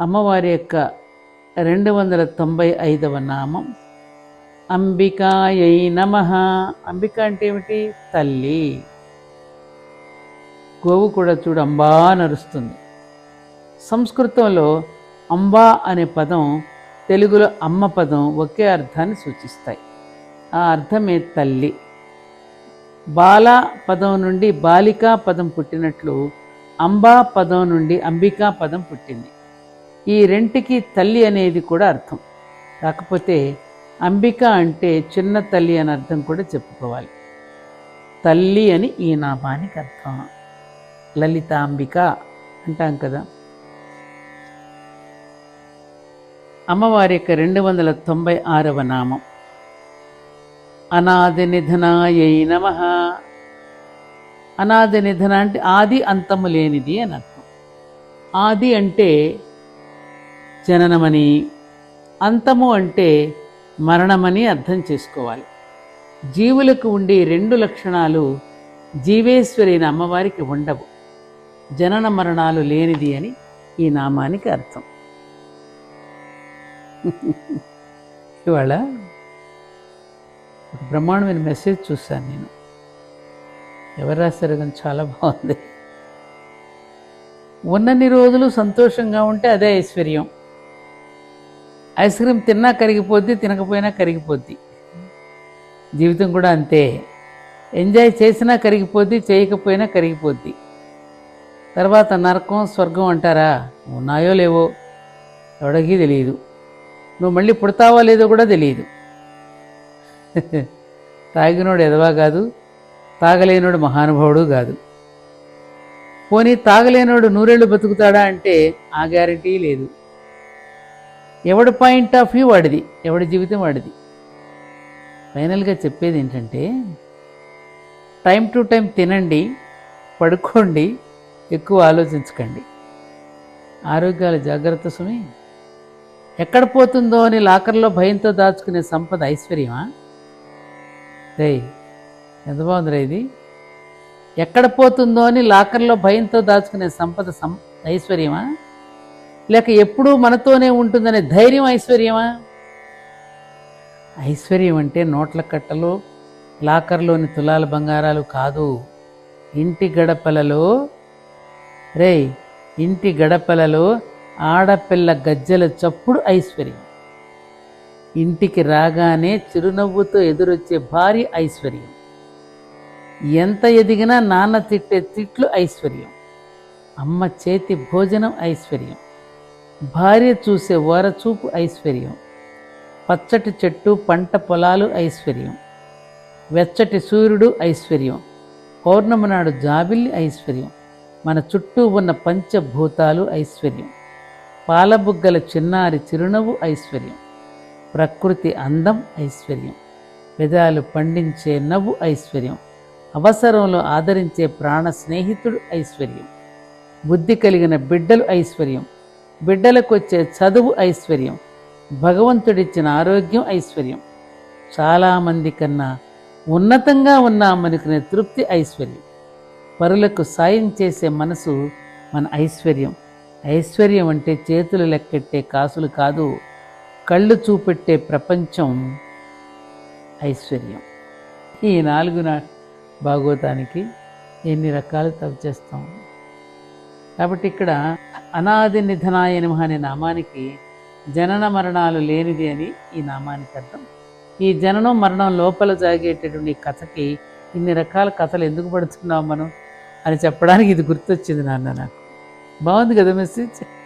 అమ్మవారి యొక్క రెండు వందల తొంభై ఐదవ నామం. అంబికాయై నమ. అంబిక అంటే ఏమిటి? తల్లి. గోవు కూడా చూడు అంబా నరుస్తుంది. సంస్కృతంలో అంబా అనే పదం తెలుగులో అమ్మ పదం ఒకే అర్థాన్ని సూచిస్తాయి. ఆ అర్థమే తల్లి. బాల పదం నుండి బాలికా పదం పుట్టినట్లు అంబా పదం నుండి అంబికా పదం పుట్టింది. ఈ రెంటికి తల్లి అనేది కూడా అర్థం. కాకపోతే అంబిక అంటే చిన్న తల్లి అని అర్థం కూడా చెప్పుకోవాలి. తల్లి అని ఈ నామానికి అర్థం. లలితాంబిక అంటాం కదా. అమ్మవారి యొక్క రెండు వందల తొంభై ఆరవ నామం. అనాది నిధనాయై నమ. అనాది నిధన అంటే ఆది అంతము లేనిది అని అర్థం. ఆది అంటే జననమని అంతము అంటే మరణమని అర్థం చేసుకోవాలి. జీవులకు ఉండే రెండు లక్షణాలు జీవేశ్వరైన అయిన అమ్మవారికి ఉండవు. జనన మరణాలు లేనిది అని ఈ నామానికి అర్థం. ఇవాళ ఒక బ్రహ్మాండమైన మెసేజ్ చూశాను నేను. ఎవరు రాశారు కానీ చాలా బాగుంది. ఉన్నన్ని రోజులు సంతోషంగా ఉంటే అదే ఐశ్వర్యం. ఐస్ క్రీమ్ తిన్నా కరిగిపోద్ది తినకపోయినా కరిగిపోద్ది. జీవితం కూడా అంతే. ఎంజాయ్ చేసినా కరిగిపోద్ది చేయకపోయినా కరిగిపోద్ది. తర్వాత నరకం స్వర్గం అంటారా? ఉన్నాయో లేవో ఎవడికి తెలియదు నువ్వు మళ్ళీ పుడతావో లేదో కూడా తెలియదు తాగినోడు ఎదవా కాదు తాగలేనోడు మహానుభావుడు కాదు. పోనీ తాగలేనోడు నూరేళ్ళు బతుకుతాడా అంటే ఆ గ్యారంటీ లేదు. ఎవడి పాయింట్ ఆఫ్ వ్యూ వాడిది? ఎవడి జీవితం వాడిది? ఫైనల్గా చెప్పేది ఏంటంటే టైం టు టైం తినండి పడుకోండి ఎక్కువ ఆలోచించకండి. ఆరోగ్యాల జాగ్రత్త సుమి. ఎక్కడ పోతుందో అని లాకర్లో భయంతో దాచుకునే సంపద ఐశ్వర్యమా? రే ఎంత బాగుందిరా ఇది? ఎక్కడ పోతుందో అని లాకర్లో భయంతో దాచుకునే సంపద సం ఐశ్వర్యమా? లేక ఎప్పుడూ మనతోనే ఉంటుందనే ధైర్యం ఐశ్వర్యమా? ఐశ్వర్యం అంటే నోట్ల కట్టలు లాకర్లోని తులాల బంగారాలు కాదు. ఇంటి గడపలలో రే ఇంటి గడపలలో ఆడపిల్ల గజ్జల చప్పుడు ఐశ్వర్యం. ఇంటికి రాగానే చిరునవ్వుతో ఎదురొచ్చే భారీ ఐశ్వర్యం. ఎంత ఎదిగినా నాన్న తిట్టే తిట్లు ఐశ్వర్యం. అమ్మ చేతి భోజనం ఐశ్వర్యం. భార్య చూసే ఓరచూపు ఐశ్వర్యం. పచ్చటి చెట్టు పంట పొలాలు ఐశ్వర్యం. వెచ్చటి సూర్యుడు ఐశ్వర్యం. పౌర్ణమి నాడు జాబిల్లి ఐశ్వర్యం. మన చుట్టూ ఉన్న పంచభూతాలు ఐశ్వర్యం. పాలబుగ్గల చిన్నారి చిరునవ్వు ఐశ్వర్యం. ప్రకృతి అందం ఐశ్వర్యం. పెదాలు పండించే నవ్వు ఐశ్వర్యం. అవసరంలో ఆదరించే ప్రాణ స్నేహితుడు ఐశ్వర్యం. బుద్ధి కలిగిన బిడ్డలు ఐశ్వర్యం. బిడ్డలకు వచ్చే చదువు ఐశ్వర్యం భగవంతుడిచ్చిన ఆరోగ్యం ఐశ్వర్యం. చాలామంది కన్నా ఉన్నతంగా ఉన్నామనుకునే తృప్తి ఐశ్వర్యం. పరులకు సాయం చేసే మనసు మన ఐశ్వర్యం. ఐశ్వర్యం అంటే చేతులు లెక్కెట్టే కాసులు కాదు కళ్ళు చూపెట్టే ప్రపంచం ఐశ్వర్యం. ఈ నాలుగు నా భాగవతానికి ఎన్ని రకాలు తప్పు చేస్తాం. కాబట్టి ఇక్కడ అనాది నిధనాయ అనే నామానికి జనన మరణాలు లేనిది అని ఈ నామానికి అర్థం. ఈ జననం మరణం లోపల జాగేటటువంటి కథకి ఇన్ని రకాల కథలు ఎందుకు పడుతున్నాం మనం అని చెప్పడానికి ఇది గుర్తొచ్చింది నాన్న నాకు. బాగుంది కదా మెసేజ్